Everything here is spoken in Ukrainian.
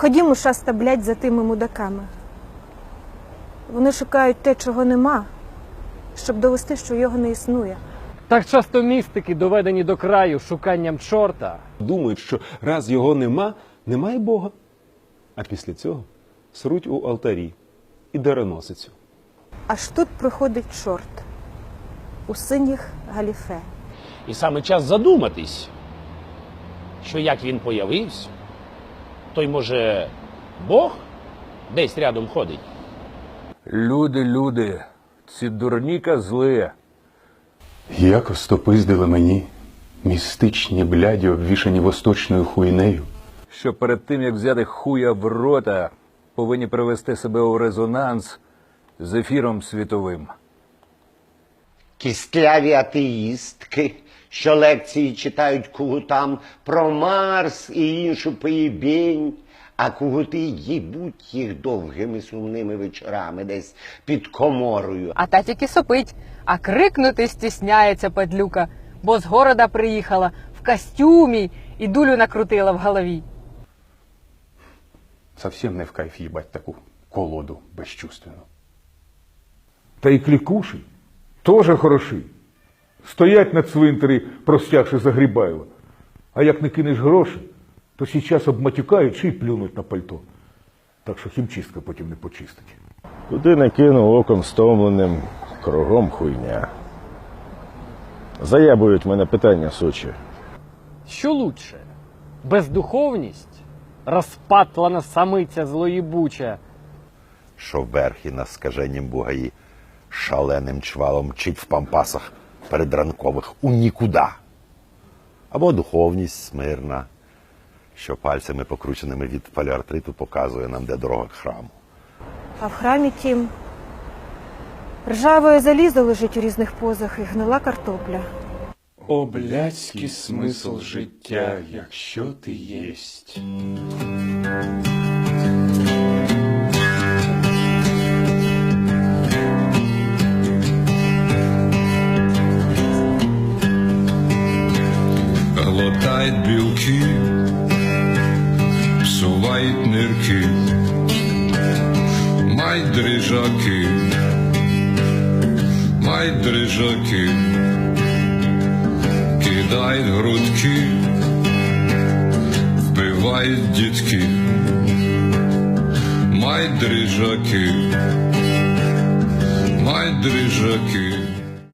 ходімо шаста, блядь, за тими мудаками. Вони шукають те, чого нема, щоб довести, що його не існує. Так часто містики доведені до краю шуканням чорта. Думають, що раз його нема, немає Бога. А після цього сруть у алтарі і дароносицю. Аж тут проходить чорт у синіх галіфе. І саме час задуматись, що як він появився, той може Бог десь рядом ходить. Люди, люди, ці дурні козли. Як остопиздили мені містичні бляді, обвішані восточною хуйнею. що перед тим, як взяти хуя в рота, повинні привести себе у резонанс з ефіром світовим. кістляві атеїстки, що лекції читають кугутам про Марс і іншу поїбінь, а кугути їбуть їх довгими сумними вечорами десь під коморою. А та тільки сопить, а крикнути стісняється падлюка, бо з города приїхала в костюмі і дулю накрутила в голові. Совсем не в кайф їбать таку колоду безчувственну. Та й клікуші теж хороші. Стоять на цвинтарі, простягши Загрібайло. А як не кинеш гроші, то сейчас обматюкають чи й плюнуть на пальто. Так що хімчистка потім не почистить. Куди не кинув оком стомленим, кругом хуйня. Заябують мене питання сучі. Що лучше? Бездуховність? Розпатлана самиця злоїбуча. що верхи на скаженім бугаї шаленим чвалом мчить в пампасах передранкових у нікуда. Або духовність смирна, що пальцями, покрученими від поліартриту, показує нам, де дорога к храму. А в храмі тім ржаве залізо лежить у різних позах і гнила картопля. О, блядський смисл життя, якщо ти єсть. глотает белки, псувает нырки, май дрыжаки, май дрыжаки, кидает грудки, вбивает дітки, май дрыжаки, май дрыжаки.